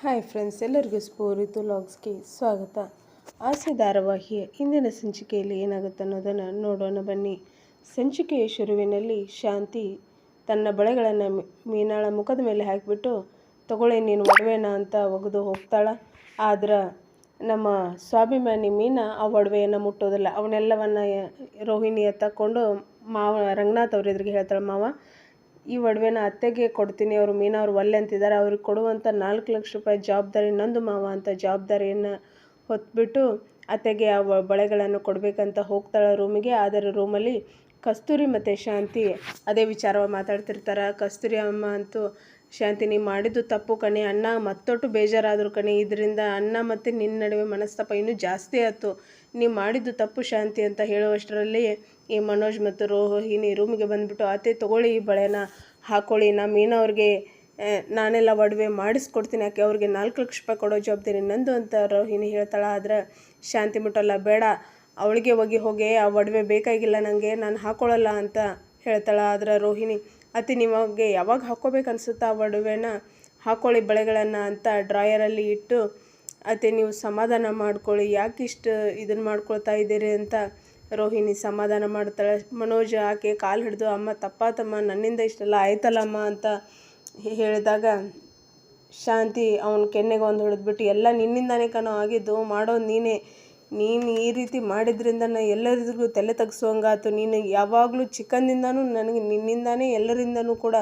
Hi friends, ಎಲ್ಲರಿಗೂ ಸ್ಫೂರಿತು ಲಾಗ್ಸ್ಗೆ ಸ್ವಾಗತ. ಆಸೆ ಧಾರಾವಾಹಿಯ ಇಂದಿನ ಸಂಚಿಕೆಯಲ್ಲಿ ಏನಾಗುತ್ತೆ ಅನ್ನೋದನ್ನು ನೋಡೋಣ ಬನ್ನಿ. ಸಂಚಿಕೆಯ ಶುರುವಿನಲ್ಲಿ ಶಾಂತಿ ತನ್ನ ಬಳೆಗಳನ್ನು ಮೀನಾಳ ಮುಖದ ಮೇಲೆ ಹಾಕಿಬಿಟ್ಟು, ತಗೊಳ್ಳಿ, ನೀನು ಒಡವೆನ ಅಂತ ಒಗೆದು ಹೋಗ್ತಾಳೆ. ಆದ್ರೆ ನಮ್ಮ ಸ್ವಾಭಿಮಾನಿ ಮೀನಾ ಆ ಒಡವೆಯನ್ನು ಮುಟ್ಟೋದಿಲ್ಲ. ಅವನ್ನೆಲ್ಲವನ್ನು ರೋಹಿಣಿಯ ತಕ್ಕೊಂಡು ಮಾವ ರಂಗನಾಥ್ ಅವ್ರ ಎದುರಿಗೆ ಹೇಳ್ತಾಳೆ, ಮಾವ ಈ ಒಡವೆನ ಅತ್ತೆಗೆ ಕೊಡ್ತೀನಿ, ಅವರು ಮೀನಾ ಅವರು ಒಲ್ಲೆ ಅಂತಿದ್ದಾರೆ ಅವ್ರಿಗೆ ಕೊಡುವಂಥ ನಾಲ್ಕು ಲಕ್ಷ ರೂಪಾಯಿ ಜವಾಬ್ದಾರಿ, ನಂದು ಮಾವ ಅಂತ ಜವಾಬ್ದಾರಿಯನ್ನು ಹೊತ್ಬಿಟ್ಟು ಅತ್ತೆಗೆ ಆ ಬಳೆಗಳನ್ನು ಕೊಡಬೇಕಂತ ಹೋಗ್ತಾಳೆ ರೂಮಿಗೆ. ಆದರೆ ರೂಮಲ್ಲಿ ಕಸ್ತೂರಿ ಮತ್ತು ಶಾಂತಿ ಅದೇ ವಿಚಾರವಾಗಿ ಮಾತಾಡ್ತಿರ್ತಾರೆ. ಕಸ್ತೂರಿ ಅಮ್ಮ ಅಂತೂ ಶಾಂತಿ, ನೀ ಮಾಡಿದ್ದು ತಪ್ಪು ಕಣೆ, ಅಣ್ಣ ಮತ್ತೊಟ್ಟು ಬೇಜಾರಾದರು ಕಣೆ, ಇದರಿಂದ ಅಣ್ಣ ಮತ್ತು ನಿನ್ನ ನಡುವೆ ಮನಸ್ತಾಪ ಇನ್ನೂ ಜಾಸ್ತಿ ಆಯ್ತು. ನೀ ಮಾಡಿದ್ದು ತಪ್ಪು ಶಾಂತಿ ಅಂತ ಹೇಳುವಷ್ಟರಲ್ಲಿ ಈ ಮನೋಜ್ ಮತ್ತು ರೋಹಿಣಿ ರೂಮಿಗೆ ಬಂದುಬಿಟ್ಟು ಅತ್ತೆ ತಗೊಳ್ಳಿ ಈ ಬಳೆನ ಹಾಕ್ಕೊಳ್ಳಿ ನಾ ಮೀನವ್ರಿಗೆ ನಾನೆಲ್ಲ ಒಡವೆ ಮಾಡಿಸ್ಕೊಡ್ತೀನಿ. ಯಾಕೆ ಅವ್ರಿಗೆ ನಾಲ್ಕು ಲಕ್ಷ ರೂಪಾಯಿ ಕೊಡೋ ಜವಾಬ್ದಾರಿ ನಂದು ಅಂತ ರೋಹಿಣಿ ಹೇಳ್ತಾಳೆ. ಆದರೆ ಶಾಂತಿ ಮುಟ್ಟಲ್ಲ, ಬೇಡ. ಅವಳಿಗೆ ಹೋಗಿ ಹೋಗಿ, ಆ ಒಡವೆ ಬೇಕಾಗಿಲ್ಲ ನನಗೆ ನಾನು ಹಾಕೊಳ್ಳಲ್ಲ ಅಂತ ಹೇಳ್ತಾಳೆ. ಆದ್ರೆ ರೋಹಿಣಿ ಅತಿ ನಿಮಗೆ ಯಾವಾಗ ಹಾಕೋಬೇಕು ಆ ಒಡವೆನ? ಹಾಕ್ಕೊಳ್ಳಿ ಬಳೆಗಳನ್ನು ಅಂತ ಡ್ರಾಯರಲ್ಲಿ ಇಟ್ಟು, ಅತ್ತೆ ನೀವು ಸಮಾಧಾನ ಮಾಡ್ಕೊಳ್ಳಿ. ಯಾಕೆ ಇಷ್ಟು ಇದನ್ನು ಮಾಡ್ಕೊಳ್ತಾ ಇದ್ದೀರಿ ಅಂತ ರೋಹಿಣಿ ಸಮಾಧಾನ ಮಾಡ್ತಾಳೆ. ಮನೋಜ್, ಆಕೆ ಕಾಲು ಹಿಡಿದು, ಅಮ್ಮ, ತಪ್ಪಾತಮ್ಮ, ನನ್ನಿಂದ ಇಷ್ಟೆಲ್ಲ ಆಯ್ತಲ್ಲಮ್ಮ ಅಂತ ಹೇಳಿದಾಗ, ಶಾಂತಿ, ಅವನ ಕೆನ್ನೆಗೆ ಒಂದು ಹೊಡೆದ್ಬಿಟ್ಟು, ಎಲ್ಲ ನಿನ್ನಿಂದಾನೇ ಕಣೋ, ಆಗಿದ್ದು ಮಾಡೋದು ನೀನೇ. ನೀನು ಈ ರೀತಿ ಮಾಡಿದ್ರಿಂದ ನಾನು ಎಲ್ಲರಿಗೂ ತಲೆ ತಗ್ಸೋಂಗಾತು ನೀನು ಯಾವಾಗಲೂ ಚಿಕ್ಕಂದಿಂದನೂ ನನಗೆ, ನಿನ್ನಿಂದಾನೇ ಎಲ್ಲರಿಂದನೂ ಕೂಡ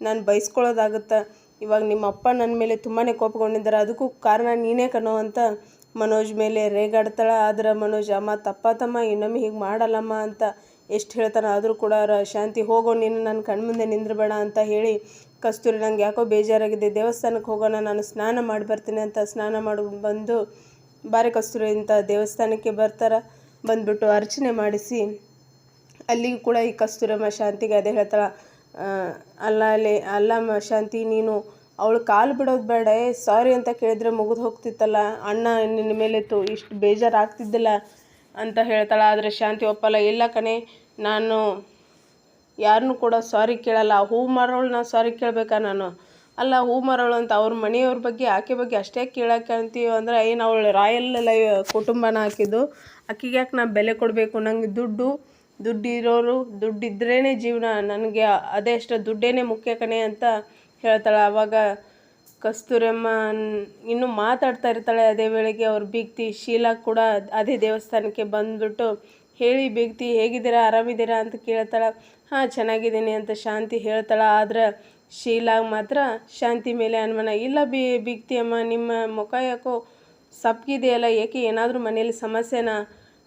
ನಾನು ಬಯಸ್ಕೊಳ್ಳೋದಾಗುತ್ತೆ ಇವಾಗ ನಿಮ್ಮ ಅಪ್ಪ ನನ್ನ ಮೇಲೆ ತುಂಬಾ ಕೋಪಗೊಂಡಿದ್ದಾರೆ. ಅದಕ್ಕೂ ಕಾರಣ ನೀನೇ ಕಣೋ ಅಂತ ಮನೋಜ್ ಮೇಲೆ ರೇಗಾಡ್ತಾಳ. ಆದ್ರೆ ಮನೋಜ್, ಅಮ್ಮ, ತಪ್ಪಾತಮ್ಮ, ಇನ್ನೊಮ್ಮೆ ಹೀಗೆ ಮಾಡಲ್ಲಮ್ಮ ಅಂತ ಎಷ್ಟು ಹೇಳ್ತಾನೆ ಆದರೂ ಕೂಡ ಶಾಂತಿ ಹೋಗೋ, ನೀನು ನನ್ನ ಕಣ್ಮುಂದೆ ನಿಂದ್ರಬೇಡ ಅಂತ ಹೇಳಿ ಕಸ್ತೂರಿ ನಂಗೆ ಯಾಕೋ ಬೇಜಾರಾಗಿದೆ. ದೇವಸ್ಥಾನಕ್ಕೆ ಹೋಗೋಣ, ನಾನು ಸ್ನಾನ ಮಾಡಿ ಬರ್ತೀನಿ ಅಂತ ಸ್ನಾನ ಮಾಡಿ ಬಂದು ಬಾರೆ ಕಸ್ತೂರಿ ಅಂತ ದೇವಸ್ಥಾನಕ್ಕೆ ಬರ್ತಾರೆ. ಬಂದ್ಬಿಟ್ಟು ಅರ್ಚನೆ ಮಾಡಿಸಿ. ಅಲ್ಲಿಗೂ ಕೂಡ ಈ ಕಸ್ತೂರಮ್ಮ ಶಾಂತಿಗೆ ಅದೇ ಹೇಳ್ತಾಳೆ ಅಲ್ಲ ಅಲ್ಲಿ ಅಲ್ಲಮ್ಮ, ಶಾಂತಿ, ನೀನು ಅವಳು ಕಾಲು ಬಿಡೋದು ಬೇಡ ಸಾರಿ ಅಂತ ಕೇಳಿದ್ರೆ ಮುಗಿದು ಹೋಗ್ತಿತ್ತಲ್ಲ, ಅಣ್ಣ ನಿನ್ನ ಮೇಲೆ ತು, ಇಷ್ಟು ಬೇಜಾರಾಗ್ತಿದ್ದಿಲ್ಲ ಅಂತ ಹೇಳ್ತಾಳೆ. ಆದರೆ ಶಾಂತಿ ಒಪ್ಪಲ್ಲ. ಇಲ್ಲ ಕಣೆ, ನಾನು ಯಾರನ್ನು ಕೂಡ ಸಾರಿ ಕೇಳಲ್ಲ. ಹೂ ಮಾರೋಳು ನಾನು ಸಾರಿ ಕೇಳಬೇಕಾ ನಾನು? ಅಲ್ಲ, ಹೂ ಮಾರೋಳು ಅಂತ ಅವ್ರ ಮನೆಯವ್ರ ಬಗ್ಗೆ, ಆಕೆ ಬಗ್ಗೆ ಅಷ್ಟೇ ಕೇಳಕ್ಕೆ ಅಂತೀವಿ ಅಂದ್ರೆ, ಏನು ಅವಳು ರಾಯಲ್ ಲೈ ಕುಟುಂಬನ ಹಾಕಿದ್ದು? ಆಕೆಗೆ ಯಾಕೆ ನಾನು ಬೆಲೆ ಕೊಡಬೇಕು? ನನಗೆ ದುಡ್ಡು, ದುಡ್ಡಿರೋರು ದುಡ್ಡಿದ್ರೇ ಜೀವನ. ನನಗೆ ಅದೇ ಅಷ್ಟು, ದುಡ್ಡೇನೆ ಮುಖ್ಯ ಕಣೆ ಅಂತ ಹೇಳ್ತಾಳೆ ಆವಾಗ ಕಸ್ತೂರಮ್ಮ ಇನ್ನೂ ಮಾತಾಡ್ತಾ ಇರ್ತಾಳೆ ಅದೇ ವೇಳೆಗೆ. ಅವ್ರ ಬೀಗ್ತಿ ಶೀಲಾ ಕೂಡ ಅದೇ ದೇವಸ್ಥಾನಕ್ಕೆ ಬಂದ್ಬಿಟ್ಟು ಹೇಳಿ ಬೀಗ್ತಿ ಹೇಗಿದ್ದೀರಾ, ಆರಾಮಿದ್ದೀರಾ ಅಂತ ಕೇಳ್ತಾಳೆ. ಹಾಂ, ಚೆನ್ನಾಗಿದ್ದೀನಿ ಅಂತ ಶಾಂತಿ ಹೇಳ್ತಾಳೆ. ಆದ್ರೆ ಶೀಲಾಗ ಮಾತ್ರ ಶಾಂತಿ ಮೇಲೆ ಅನುಮಾನ. ಇಲ್ಲ ಬಿ ಬೀಗ್ತಿ ಅಮ್ಮ ನಿಮ್ಮ ಮುಖ ಯಾಕೋ ಸಪ್ಗಿದೆಯಲ್ಲ, ಏಕೆ ಏನಾದರೂ ಮನೇಲಿ ಸಮಸ್ಯೆನಾ?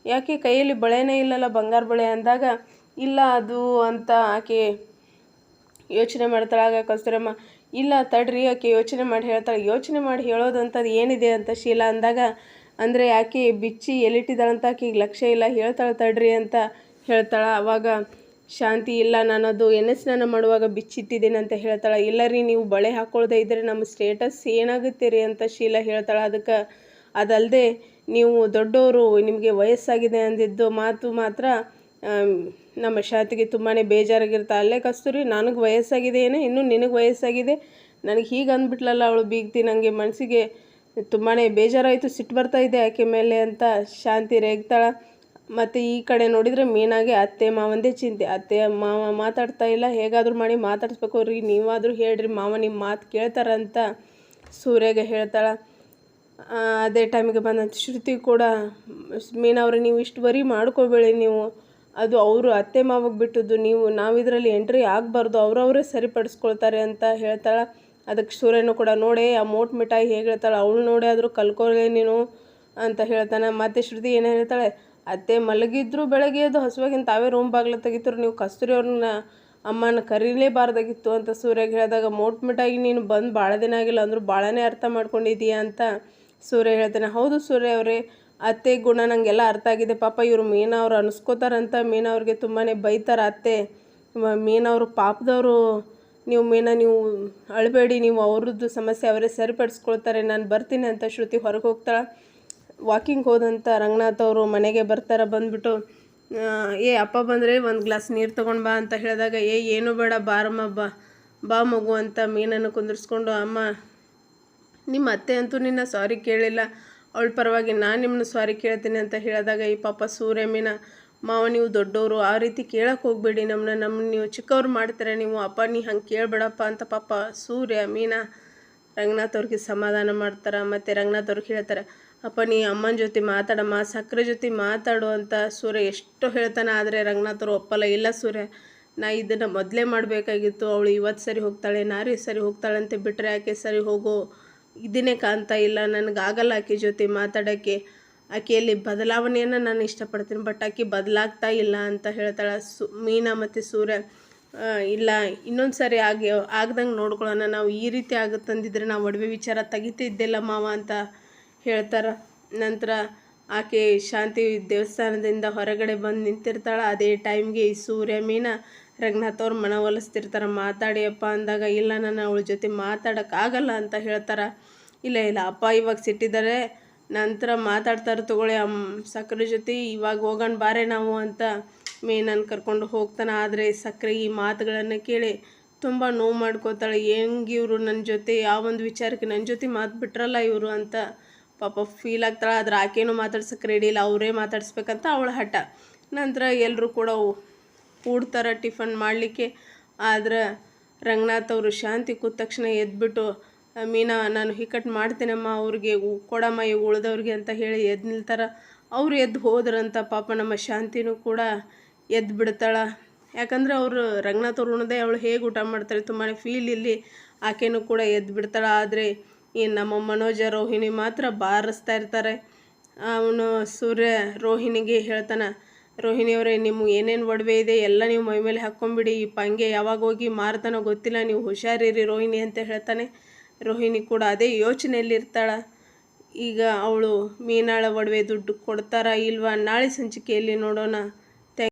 ಯಾಕೆ ಕೈಯಲ್ಲಿ ಬಳೆನೇ ಇಲ್ಲಲ್ಲ, ಬಂಗಾರ ಬಳೆ ಅಂದಾಗ? ಇಲ್ಲ ಅದು ಅಂತ ಆಕೆ ಯೋಚನೆ ಮಾಡ್ತಾಳೆ, ಆಗ ಕಸ್ತೂರಮ್ಮ ಇಲ್ಲ ತಡ್ರಿ, ಆಕೆ ಯೋಚನೆ ಮಾಡಿ ಹೇಳ್ತಾಳೆ. ಯೋಚನೆ ಮಾಡಿ ಹೇಳೋದಂಥದ್ದು ಏನಿದೆ ಅಂತ ಶೀಲಾ ಅಂದಾಗ, ಅಂದರೆ ಯಾಕೆ ಬಿಚ್ಚಿ ಎಲ್ಲಿಟ್ಟಿದ್ದಾಳಂತ ಆಕೆಗೆ ಲಕ್ಷ್ಯ ಇಲ್ಲ, ಹೇಳ್ತಾಳೆ ತಡ್ರಿ ಅಂತ ಹೇಳ್ತಾಳೆ. ಅವಾಗ, ಶಾಂತಿ ಇಲ್ಲ ನಾನು ಅದು ಎಣ್ಣೆ ಸ್ನಾನ ಮಾಡುವಾಗ ಬಿಚ್ಚಿಟ್ಟಿದ್ದೀನಿ ಅಂತ ಹೇಳ್ತಾಳೆ. ಇಲ್ಲ ರೀ, ನೀವು ಬಳೆ ಹಾಕ್ಕೊಳ್ದೇ ಇದ್ದರೆ ನಮ್ಮ ಸ್ಟೇಟಸ್ ಏನಾಗುತ್ತೆ ರೀ ಅಂತ ಶೀಲಾ ಹೇಳ್ತಾಳೆ. ಅದಕ್ಕೆ ಅದಲ್ಲದೆ ನೀವು ದೊಡ್ಡವರು ನಿಮಗೆ ವಯಸ್ಸಾಗಿದೆ ಅಂದಿದ್ದು ಮಾತು ಮಾತ್ರ ನಮ್ಮ ಶಾಂತಿಗೆ ತುಂಬಾ ಬೇಜಾರಾಗಿರ್ತಾ, ಅಲ್ಲೇ ಕಸ್ತೂರಿ, ನನಗೆ ವಯಸ್ಸಾಗಿದೆ ಏನೇ, ಇನ್ನೂ ನಿನಗೆ ವಯಸ್ಸಾಗಿದೆ. ನನಗೆ ಹೀಗೆ ಅಂದ್ಬಿಟ್ಲಲ್ಲ ಅವಳು ಬೀಗ್ತಿ ನನಗೆ ಮನಸ್ಸಿಗೆ ತುಂಬಾ ಬೇಜಾರಾಯಿತು, ಸಿಟ್ಟು ಬರ್ತಾ ಇದೆ ಆಕೆ ಮೇಲೆ ಅಂತ ಶಾಂತಿ ರೇಗ್ತಾಳೆ. ಮತ್ತು ಈ ಕಡೆ ನೋಡಿದರೆ ಮೀನಾಗೆ ಅತ್ತೆ, ಮಾವಂದೇ ಚಿಂತೆ. ಅತ್ತೆ, ಮಾವ ಮಾತಾಡ್ತಾ ಇಲ್ಲ, ಹೇಗಾದರೂ ಮಾಡಿ ಮಾತಾಡಿಸ್ಬೇಕು ಅವ್ರಿಗೆ. ನೀವಾದರೂ ಹೇಳ್ರಿ, ಮಾವ ನಿಮ್ಮ ಮಾತು ಕೇಳ್ತಾರಂತ ಸೂರ್ಯಗೆ ಹೇಳ್ತಾಳೆ. ಅದೇ ಟೈಮಿಗೆ ಬಂದಂಥ ಶ್ರುತಿ ಕೂಡ ಮೀನವ್ರೆ ನೀವು ಇಷ್ಟು ವರಿ ಮಾಡ್ಕೋಬೇಡಿ ನೀವು. ಅದು ಅವರು ಅತ್ತೆ ಮಾವಾಗ ಬಿಟ್ಟದ್ದು, ನೀವು ನಾವು ಇದರಲ್ಲಿ ಎಂಟ್ರಿ ಆಗಬಾರ್ದು, ಅವರವರೇ ಸರಿಪಡಿಸ್ಕೊಳ್ತಾರೆ ಅಂತ ಹೇಳ್ತಾಳೆ. ಅದಕ್ಕೆ ಸೂರ್ಯನು ಕೂಡ, ನೋಡಿ, ಆ ಮೋಟ್ ಮಿಠಾಯಿ ಹೇಗೆ ಹೇಳ್ತಾಳೆ, ಅವಳು ನೋಡಿ ಆದರೂ ಕಲ್ಕೋಲೆ ನೀನು, ಅಂತ ಹೇಳ್ತಾನೆ. ಮತ್ತೆ ಶ್ರುತಿ ಏನೇ ಹೇಳ್ತಾಳೆ, ಅತ್ತೆ ಮಲಗಿದ್ರು ಬೆಳಗ್ಗೆ ಅದು ಹಸುವಾಗಿನ ತಾವೇ ರೂಮ್ ಬಾಗಿಲು ತೆಗಿತರು, ನೀವು ಕಸ್ತೂರಿ ಅವ್ರನ್ನ ಅಮ್ಮನ ಕರೀಲೇಬಾರ್ದಾಗಿತ್ತು, ಅಂತ ಸೂರ್ಯಗೆ ಹೇಳಿದಾಗ, ಮೋಟ್ ಮಿಠಾಯಿ ನೀನು ಬಂದು ಭಾಳ ದಿನ ಆಗಿಲ್ಲ, ಅಂದರೂ ಭಾಳನೇ ಅರ್ಥ ಮಾಡ್ಕೊಂಡಿದೀಯ? ಅಂತ ಸೂರ್ಯ ಹೇಳ್ತಾನೆ. ಹೌದು ಸೂರ್ಯ ಅವರೇ ಅತ್ತೆ ಗುಣ ನನಗೆಲ್ಲ ಅರ್ಥ ಆಗಿದೆ. ಪಾಪ ಇವರು ಮೀನವ್ರು ಅನಿಸ್ಕೋತಾರಂತ ಮೀನವ್ರಿಗೆ ತುಂಬಾ ಬೈತಾರೆ ಅತ್ತೆ. ಮೀನವರು ಪಾಪದವರು. ನೀವು ಮೀನ, ನೀವು ಅಳಬೇಡಿ, ನೀವು ಅವ್ರದ್ದು ಸಮಸ್ಯೆ ಅವರೇ ಸರಿಪಡಿಸ್ಕೊಳ್ತಾರೆ. ನಾನು ಬರ್ತೀನಿ ಅಂತ ಶ್ರುತಿ ಹೊರಗೆ ಹೋಗ್ತಾಳೆ. ವಾಕಿಂಗ್ ಹೋದಂಥ ರಂಗನಾಥ್ ಅವರು ಮನೆಗೆ ಬರ್ತಾರೆ ಬಂದುಬಿಟ್ಟು. ಏ, ಅಪ್ಪ ಬಂದರೆ ಒಂದು ಗ್ಲಾಸ್ ನೀರು ತೊಗೊಂಡು ಬಾ ಅಂತ ಹೇಳಿದಾಗ, ಏ, ಏನು ಬೇಡ, ಬಾರಮ್ಮ, ಬಾ ಬಾ ಮಗು ಅಂತ ಮೀನನ್ನು ಕುಂದಿರ್ಸ್ಕೊಂಡು, ಅಮ್ಮ, ನಿಮ್ಮ ಅತ್ತೆ ಅಂತೂ ನಿನ್ನ ಸಾರಿ ಕೇಳಿಲ್ಲ. ಅವಳ ಪರವಾಗಿ ನಾನು ನಿಮ್ಮನ್ನ ಸಾರಿ ಕೇಳ್ತೀನಿ ಅಂತ ಹೇಳಿದಾಗ ಈ ಪಾಪ ಸೂರ್ಯ ಮೀನಾ, ಮಾವ ನೀವು ದೊಡ್ಡವರು ಆ ರೀತಿ ಕೇಳೋಕೆ ಹೋಗಬೇಡಿ ನಮ್ಮನ್ನ ನಮ್ಮ ನೀವು ಚಿಕ್ಕವ್ರು ಮಾಡ್ತೀರ ನೀವು, ಅಪ್ಪ ನೀ ಹಂಗೆ ಕೇಳಬೇಡಪ್ಪ ಅಂತ ಪಾಪ ಸೂರ್ಯ ಮೀನಾ ರಂಗನಾಥ್ ಅವ್ರಿಗೆ ಸಮಾಧಾನ ಮಾಡ್ತಾರೆ. ಮತ್ತು ರಂಗನಾಥ್ ಅವ್ರಿಗೆ ಹೇಳ್ತಾರೆ, ಅಪ್ಪ ನೀ ಅಮ್ಮನ ಜೊತೆ ಮಾತಾಡಮ್ಮ ಸಕ್ಕರೆ ಜೊತೆ ಮಾತಾಡು ಅಂತ ಸೂರ್ಯ ಎಷ್ಟು ಹೇಳ್ತಾನೆ, ಆದರೆ ರಂಗನಾಥ್ ಅವರು ಒಪ್ಪಲ್ಲ. ಇಲ್ಲ ಸೂರ್ಯ, ನಾ ಇದನ್ನು ಮೊದಲೇ ಮಾಡಬೇಕಾಗಿತ್ತು. ಅವಳು ಇವತ್ತು ಸರಿ ಹೋಗ್ತಾಳೆ ನಾರಿ ಸರಿ ಹೋಗ್ತಾಳೆ ಅಂತ ಬಿಟ್ಟರೆ ಯಾಕೆ ಸರಿ ಹೋಗೋ? ಇದನ್ನೇ ಕಾಣ್ತಾ ಇಲ್ಲ. ನನಗಾಗಲ್ಲ ಆಕೆ ಜೊತೆ ಮಾತಾಡೋಕ್ಕೆ. ಆಕೆಯಲ್ಲಿ ಬದಲಾವಣೆಯನ್ನು ನಾನು ಇಷ್ಟಪಡ್ತೀನಿ, ಬಟ್ ಆಕೆ ಬದಲಾಗ್ತಾ ಇಲ್ಲ ಅಂತ ಹೇಳ್ತಾಳೆ ಸು, ಮೀನಾ ಮತ್ತು ಸೂರ್ಯ. ಇಲ್ಲ ಇನ್ನೊಂದು ಸಾರಿ ಆಗಿ, ಆಗ್ದಂಗೆ ನೋಡ್ಕೊಳ್ಳೋಣ. ನಾವು ಈ ರೀತಿ ಆಗುತ್ತಂದಿದ್ರೆ ನಾವು ಒಡವೆ ವಿಚಾರ ತೆಗಿತಿದ್ದಿಲ್ಲ ಮಾವ ಅಂತ ಹೇಳ್ತಾರೆ. ನಂತರ ಆಕೆ ಶಾಂತಿ ದೇವಸ್ಥಾನದಿಂದ ಹೊರಗಡೆ ಬಂದು ನಿಂತಿರ್ತಾಳೆ. ಅದೇ ಟೈಮ್ಗೆ ಈ ಸೂರ್ಯ, ಮೀನಾ ರಂಗನಾಥ್ ಅವ್ರು ಮನವೊಲಿಸ್ತಿರ್ತಾರೆ ಮಾತಾಡಿಯಪ್ಪ ಅಂದಾಗ, ಇಲ್ಲ ನಾನು ಅವಳ ಜೊತೆ ಮಾತಾಡೋಕ್ಕಾಗಲ್ಲ ಅಂತ ಹೇಳ್ತಾರೆ. ಇಲ್ಲ ಇಲ್ಲ, ಅಪ್ಪ ಇವಾಗ ಸಿಟ್ಟಿದ್ದಾರೆ ನಂತರ ಮಾತಾಡ್ತಾರೆ ತಗೊಳ್ಳಿ ಅಮ್ಮ ಸಕ್ಕರೆ ಜೊತೆ ಇವಾಗ ಹೋಗೋಣ ಬಾರೆ ನಾವು ಅಂತ ಮೇನನ್ನು ಕರ್ಕೊಂಡು ಹೋಗ್ತಾನೆ. ಆದರೆ ಸಕ್ಕರೆ ಈ ಮಾತುಗಳನ್ನು ಕೇಳಿ ತುಂಬ ನೋವು ಮಾಡ್ಕೋತಾಳೆ. ಹೆಂಗೆ ಇವರು ನನ್ನ ಜೊತೆ ಯಾವೊಂದು ವಿಚಾರಕ್ಕೆ ನನ್ನ ಜೊತೆ ಮಾತು ಬಿಟ್ರಲ್ಲ ಇವರು ಅಂತ ಪಾಪ ಫೀಲ್ ಆಗ್ತಾಳೆ. ಆದ್ರೆ ಆಕೇನು ಮಾತಾಡ್ಸಕ್ಕೆ ರೆಡಿ ಇಲ್ಲ, ಅವರೇ ಮಾತಾಡಿಸ್ಬೇಕಂತ ಅವಳ ಹಠ. ನಂತರ ಎಲ್ಲರೂ ಕೂಡ ಕೂಡ್ತಾರೆ ಟಿಫನ್ ಮಾಡಲಿಕ್ಕೆ. ಆದ್ರೆ ರಂಗನಾಥ್ ಅವರು ಶಾಂತಿ ಕೂತ ತಕ್ಷಣ ಎದ್ಬಿಟ್ಟು "ಆ, ಮೀನಾ ನಾನು ಹಿಕ್ಕಟ್ ಮಾಡ್ತೀನಮ್ಮ ಅವ್ರಿಗೆ ಕೊಡಮ್ಮ ಇವು ಉಳ್ದವ್ರಿಗೆ ಅಂತ ಹೇಳಿ ಎದ್ದು ನಿಲ್ತಾರೆ. ಅವ್ರು ಎದ್ದು ಹೋದ್ರಂತ ಪಾಪ ನಮ್ಮ ಶಾಂತಿನೂ ಕೂಡ ಎದ್ದು ಬಿಡ್ತಾಳೆ. ಯಾಕಂದ್ರೆ ಅವರು ರಂಗನಾಥ್ ಅವ್ರು ಉಣ್ದೆ ಅವಳು ಹೇಗೆ ಊಟ ಮಾಡ್ತಾರೆ ತುಂಬಾ ಫೀಲ್ ಇಲ್ಲಿ ಆಕೆನೂ ಕೂಡ ಎದ್ದು ಬಿಡ್ತಾಳೆ. ಆದರೆ ಈ ನಮ್ಮ ಮನೋಜ ರೋಹಿಣಿ ಮಾತ್ರ ಬಾರಿಸ್ತಾ ಇರ್ತಾರೆ. ಅವನು ಸೂರ್ಯ ರೋಹಿಣಿಗೆ ಹೇಳ್ತಾನೆ ರೋಹಿಣಿಯವರೇ ನಿಮ್ಗೆ ಏನೇನು ಒಡವೆ ಇದೆ ಎಲ್ಲ ನೀವು ಮೈ ಮೇಲೆ ಹಾಕ್ಕೊಂಬಿಡಿ. ಈ ಪಂಗೆ ಯಾವಾಗ ಹೋಗಿ ಮಾರ್ತಾನೋ ಗೊತ್ತಿಲ್ಲ, ನೀವು ಹುಷಾರಿರಿ ರೋಹಿಣಿ ಅಂತ ಹೇಳ್ತಾನೆ. ರೋಹಿಣಿ ಕೂಡ ಅದೇ ಯೋಚನೆಯಲ್ಲಿ ಇರ್ತಾಳೆ. ಈಗ ಅವಳು ಮೀನಾಳ ಒಡವೆ ದುಡ್ಡು ಕೊಡ್ತಾರಾ ಇಲ್ವಾ? ನಾಳೆ ಸಂಚಿಕೆಯಲ್ಲಿ ನೋಡೋಣ.